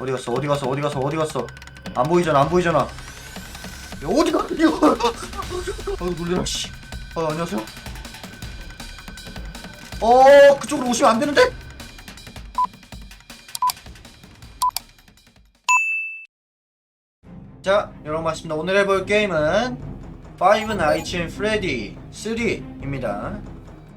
어디 갔어? 어디 갔어? 어디 갔어? 어디 갔어? 안 보이잖아 안 보이잖아. 야, 어디 갔어? 이거. 아유 놀래라 씨. 아, 안녕하세요. 어 그쪽으로 오시면 안 되는데? 자 여러분 반갑습니다. 오늘 해볼 게임은 Five Nights at Freddy 3입니다.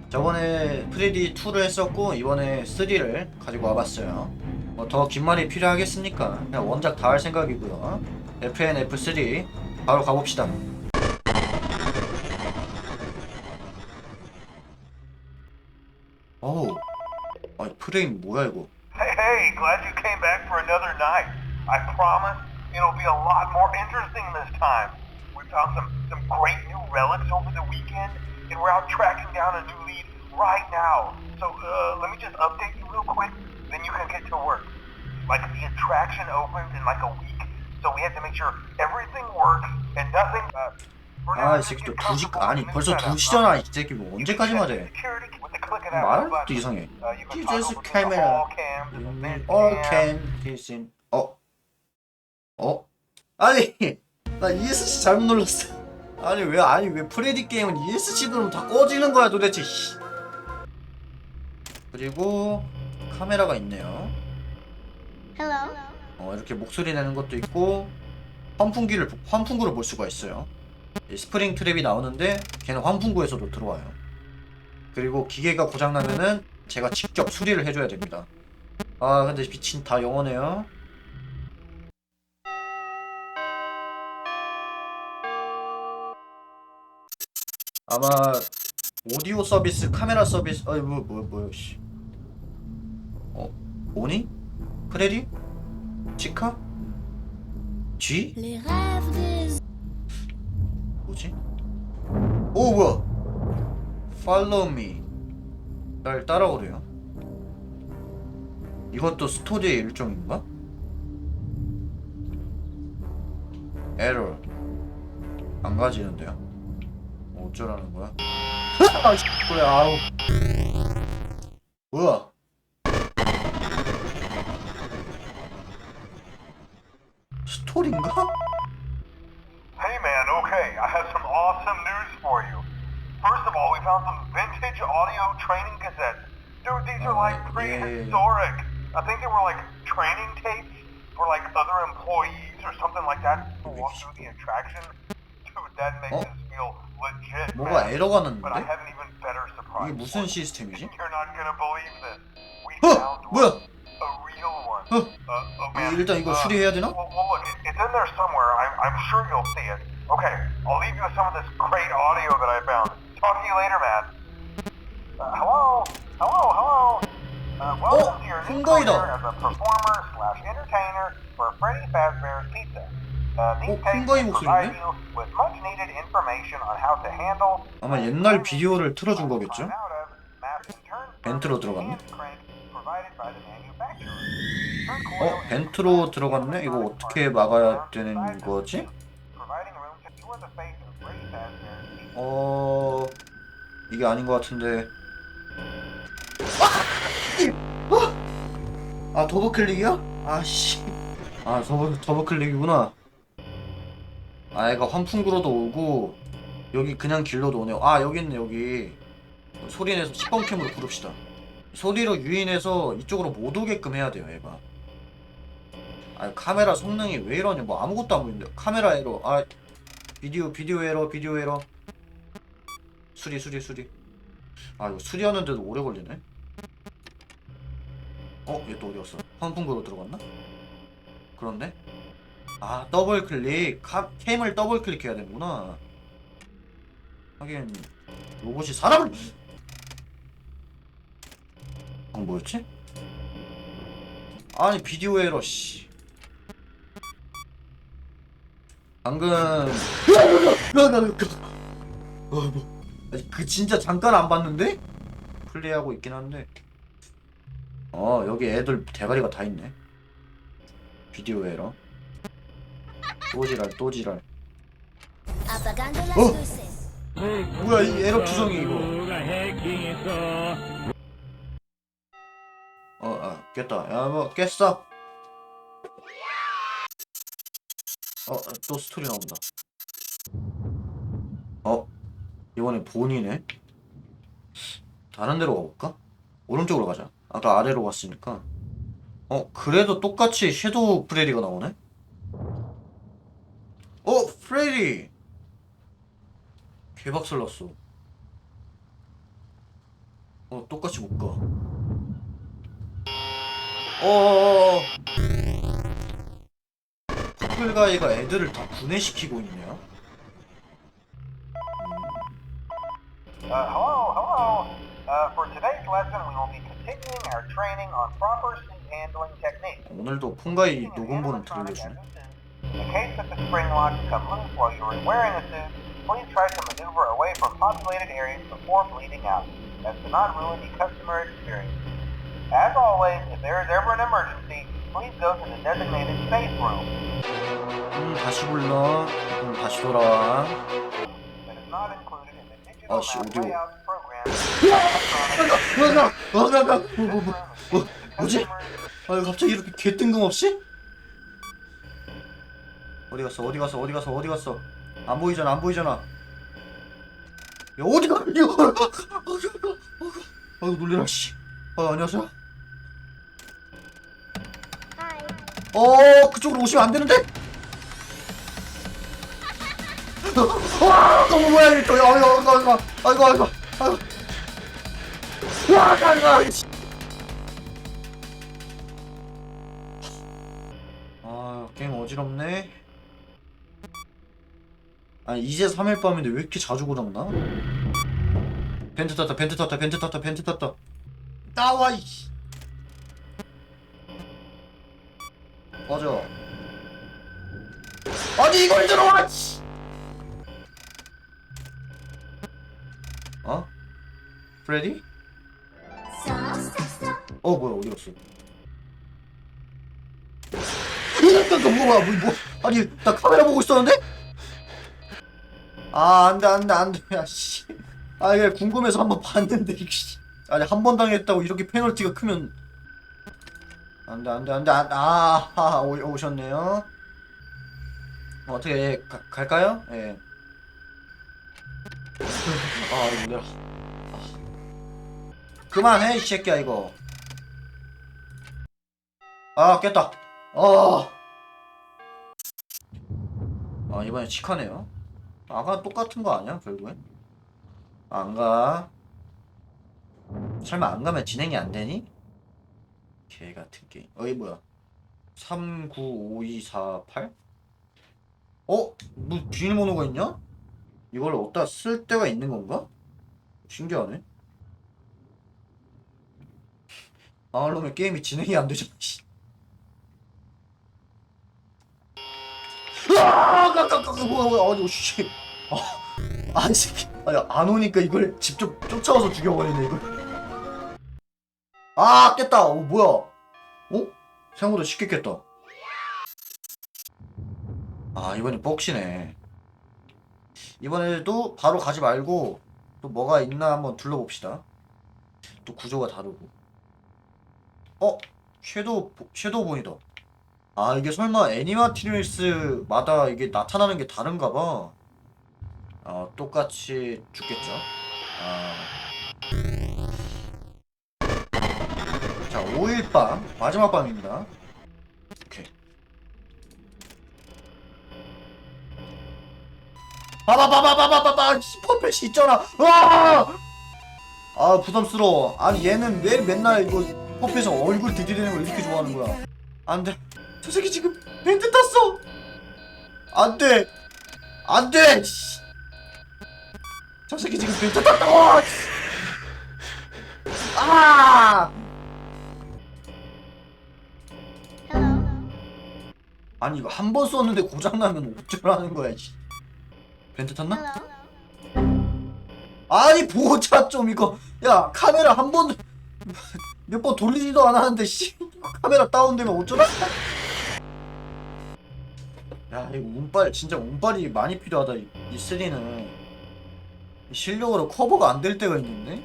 저번에 프레디 2를 했었고 이번에 3를 가지고 와봤어요 뭐 더긴 말이 필요하겠습니까 그냥 원작 다 할 생각이고요 FN F3 바로 가봅시다 어우 아니 프레임 뭐야 이거 Hey, hey, glad you came back for another night. I promise it'll be a lot more interesting this time. We found some, some great new relics over the weekend, and we're out tracking down a new lead right now. So, uh, let me just update you real quick, then you can get to work. Like, the attraction opens in like a week, so we have to make sure everything works and nothing, uh, 아 이 새끼 또 get 2시 comfortable 아니 in this 벌써 setup. 2시잖아 이 새끼 뭐 언제까지 말해 말도 button. 이상해 Uh, between the camera. all cam, can listen 어? 어? 아니 나 ESC 잘못 눌렀어 아니 왜 아니 왜 프레디 게임은 ESC 누르면 다 꺼지는 거야 도대체 씨. 그리고 카메라가 있네요 Hello. 어, 이렇게 목소리 내는 것도 있고 환풍기를 환풍구를 볼 수가 있어요. 이 스프링 트랩이 나오는데 걔는 환풍구에서도 들어와요. 그리고 기계가 고장 나면은 제가 직접 수리를 해줘야 됩니다. 아 근데 미친 다 영어네요. 아마 오디오 서비스, 카메라 서비스, 아이 뭐뭐 뭐야 씨. 어 오니? 프레디? 치카? Des 뭐지? 오 뭐야? Follow me. 날 따라오래요. 이것도 스토리의 일종인가? 에러. 안 가지는데요? 뭐 어쩌라는 거야? 아, 씨, 그래, 아우. 뭐야? through the attraction. Dude, that makes Oh. us feel legit. 뭐가 man. 에러가 But I 났는데? have an even better surprise. 이게 무슨 시스템이지? You're not gonna believe this. We 어! found 뭐야? one. A real one. 어? Uh, oh, man. 일단 이거 Uh, 수리해야 되나? Well, well, look, it- it's in there somewhere. I'm, I'm sure you'll see it. Okay, I'll leave you with some of this great audio that I found. Talk to you later, man. Uh, hello? Hello, hello? Uh, welcome to your new 흥거이다. career as a performer slash entertainer for Freddy Fazbear's Uh, 어, to handle 아마 옛날 비디오를 틀어준 거겠죠? 벤트로 들어갔네? 어? 벤트로 들어갔네? 이거 어떻게 막아야 되는 거지? 어... 이게 아닌 것 같은데 아! 아 더블 클릭이야? 아씨 아 더블, 더블 클릭이구나 아 얘가 환풍구로도 오고 여기 그냥 길로도 오네요. 아 여기 있네 여기. 소리 내서 10번 캠으로 부릅시다. 소리로 유인해서 이쪽으로 못 오게끔 해야 돼요 얘가. 아 카메라 성능이 왜 이러냐. 뭐 아무것도 안 보이는데. 카메라 에러. 아 비디오 비디오 에러 비디오 에러. 수리 수리 수리. 아 이거 수리하는데도 오래 걸리네. 어? 얘 또 어디 갔어? 환풍구로 들어갔나? 그런데? 아 더블 클릭 카, 캠을 더블 클릭해야 되는구나 하긴 로봇이 사람을 아 뭐였지? 아니 비디오 에러 씨 방금 어, 뭐. 아니, 그 진짜 잠깐 안 봤는데? 플레이하고 있긴 한데 어 여기 애들 대가리가 다 있네 비디오 에러 또 지랄 또 지랄 luces. 뭐야 이 에러 투성이 이거 어아 깼다 야뭐 깼어 어, 또 스토리 나온다. 어, 이번에 본이네. 다른 데로 가볼까? 오른쪽으로 가자. 아까 아래로 갔으니까. 어, 그래도 똑같이 섀도우 프레디가 나오네? 어, 프레디! 개박살 났어. 어, 똑같이 못 가. 어어어어. 퍼플가이가 애들을 다 분해시키고 있네요. Uh, hello, hello. Uh, for today's lesson, we will be continuing our training on proper suit handling techniques. 오늘도 폰가이 녹음본을 들려주네. In the case that the spring lock become loose while you are wearing a suit, please try to maneuver away from populated areas before bleeding out, as to not ruin the customer experience. As always, if there is ever an emergency, please go to the designated safe room. 음, 다시 불러. 음, 다시 돌아와. That is not included in the digital Oh, shit, map we do. layout program. 으아! 으아! 뭐, 뭐, 뭐, 뭐, 뭐지? 아, 갑자기 이렇게 개 뜬금없이? 어디 갔어? 어디 갔어? 어디 갔어? 어디 갔어? 안 보이잖아. 안 보이잖아. 야, 어디 가? 이거. 아이고 놀래라 씨. 아, 안녕하세요. 어, 그쪽으로 오시면 안 되는데? 와, 너무 뭐야 이거? 아이고, 아이고, 아이고, 아이고, 아이고. 와, 가가. 아, 게임 어지럽네. 아, 이제 3일 밤인데 왜 이렇게 자주 고장나? 벤트 탔다, 벤트 탔다, 벤트 탔다, 벤트 탔다. 나와 이씨. 맞아. 아니 이걸 들어와! 씨! 어? 프레디? 어 뭐야 어디 갔어? 이거 뭐야 뭐, 뭐 아니 나 카메라 보고 있었는데? 아 안돼 안돼 안돼. 야씨. 아 이게 궁금해서 한번 봤는데 이씨. 아니 한 번 당했다고 이렇게 페널티가 크면. 안돼 안돼 안돼 안, 아 아, 오, 오셨네요. 어, 어떻게 예, 가, 갈까요? 예. 아 아. 그만해 이 새끼야 이거. 아 깼다. 어. 아 이번엔 치카네요 아까 똑같은 거 아니야 결국엔 안 가 설마 안 가면 진행이 안 되니? 개 같은 게임. 어이 뭐야? 395248? 어? 뭐 비밀번호가 있냐? 이걸 어디다 쓸 데가 있는 건가? 신기하네. 아울러면 게임이 진행이 안 되잖아. 씨. 아, 깜깜깜 뭐야 뭐야 아니 씨. 아, 아니 새끼. 아니 안 오니까 이걸 직접 쫓아와서 죽여버리네 이걸. 아 깼다. 어 뭐야? 어? 생각보다 쉽게 깼다. 아 이번엔 뻑시네. 이번에도 바로 가지 말고 또 뭐가 있나 한번 둘러봅시다. 또 구조가 다르고. 어? 섀도우 보- 섀도우 본이다. 아 이게 설마 애니마티리스마다 이게 나타나는 게 다른가 봐. 아 똑같이 죽겠죠. 아. 자 5일 밤 마지막 밤입니다. 오케이. 봐봐봐봐봐봐봐 퍼펫이 있잖아. 와! 아 부담스러워. 아니 얘는 왜 맨날 이거 퍼펫에 얼굴 들이대는 걸 이렇게 좋아하는 거야? 안돼. 저 새끼 지금 벤트 탔어. 안돼. 안돼. 새끼 지금! 씨. 아! 아니 이거 한 번 썼는데 고장 나면 어쩌라는 거야. 씨. 벤트 탔나? 아니 보자 좀 이거 야 카메라 한 번 몇 번 돌리지도 않았는데 씨 카메라 다운되면 어쩌나? 야 이거 운빨 진짜 운빨이 많이 필요하다 이, 이 3는 실력으로 커버가 안 될 때가 있는데?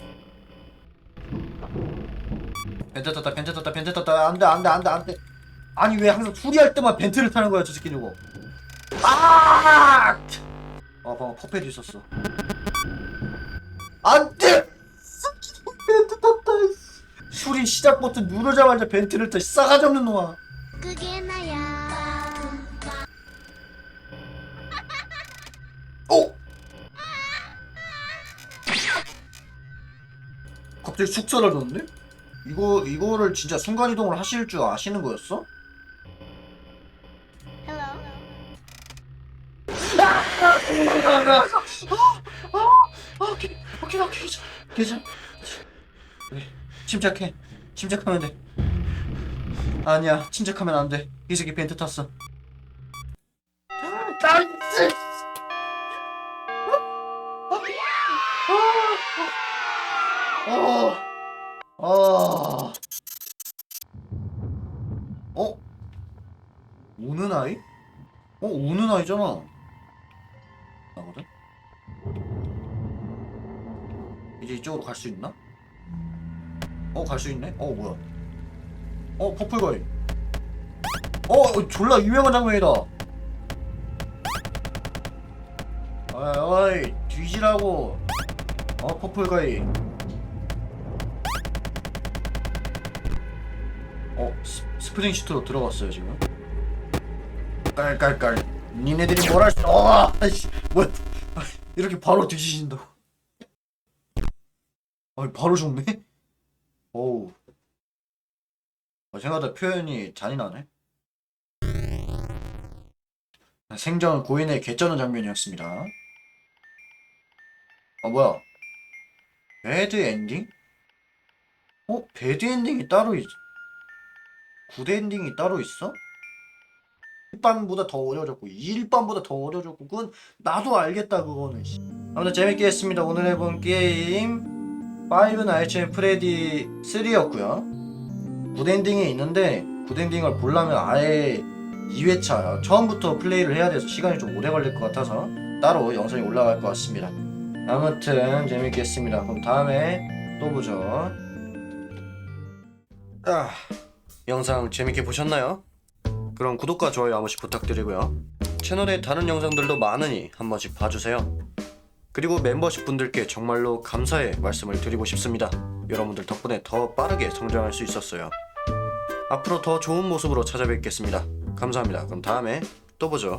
벤트 탔다 벤트 탔다 벤트 탔다. 안돼 안돼 안돼 안돼. 아니 왜 항상 수리할 때만 벤트를 타는 거야 저 새끼 저거? 아! 아 방금 퍼펫 있었어. 안돼! 벤트 탔다. 술이 시작 버튼 누르자마자 벤트를 타 싸가지 없는 놈아. 그게 갑자기 쑥 사라졌는데? 이거 이거를 진짜 순간 이동을 하실 줄 아시는 거였어? Hello. 오케이 오케이 오케이 괜찮아. 괜찮아 그래 침착해. 침착하면 돼. 아니야 침착하면 안돼. 이 새끼 벤트 탔어. 나이스 어, 어, 어, 우는 아이? 어, 우는 아이잖아. 나거든? 이제 이쪽으로 갈 수 있나? 어, 갈 수 있네? 어, 뭐야? 어, 퍼플거리. 어, 졸라 유명한 장면이다. 어이, 어이, 뒤지라고. 어, 퍼플거리. 어, 스, 스프링 슈트로 들어갔어요, 지금. 깔깔깔. 니네들이 뭘 할 수, 어, 아이씨, 뭐야. 이렇게 바로 뒤지신다고. 아니, 바로 죽네? 어우. 어, 생각보다 표현이 잔인하네. 생전 고인의 개쩌는 장면이었습니다. 아, 뭐야. 배드 엔딩? 어? 배드 엔딩이 따로 있... 굿 엔딩이 따로 있어? 1반보다 더 어려졌고 2일반보다 더 어려졌고 그건 나도 알겠다 그거는 씨. 아무튼 재밌게 했습니다. 오늘 해본 게임. 파이브 나이츠 앤 프레디 3였고요. 굿 엔딩이 있는데 굿 엔딩을 보려면 아예 2회차 처음부터 플레이를 해야 돼서 시간이 좀 오래 걸릴 것 같아서 따로 영상이 올라갈 것 같습니다. 아무튼 재밌게 했습니다. 그럼 다음에 또 보죠. 아, 영상 재밌게 보셨나요? 그럼 구독과 좋아요 한 번씩 부탁드리고요. 채널에 다른 영상들도 많으니 한 번씩 봐주세요. 그리고 멤버십 분들께 정말로 감사의 말씀을 드리고 싶습니다. 여러분들 덕분에 더 빠르게 성장할 수 있었어요. 앞으로 더 좋은 모습으로 찾아뵙겠습니다. 감사합니다. 그럼 다음에 또 보죠.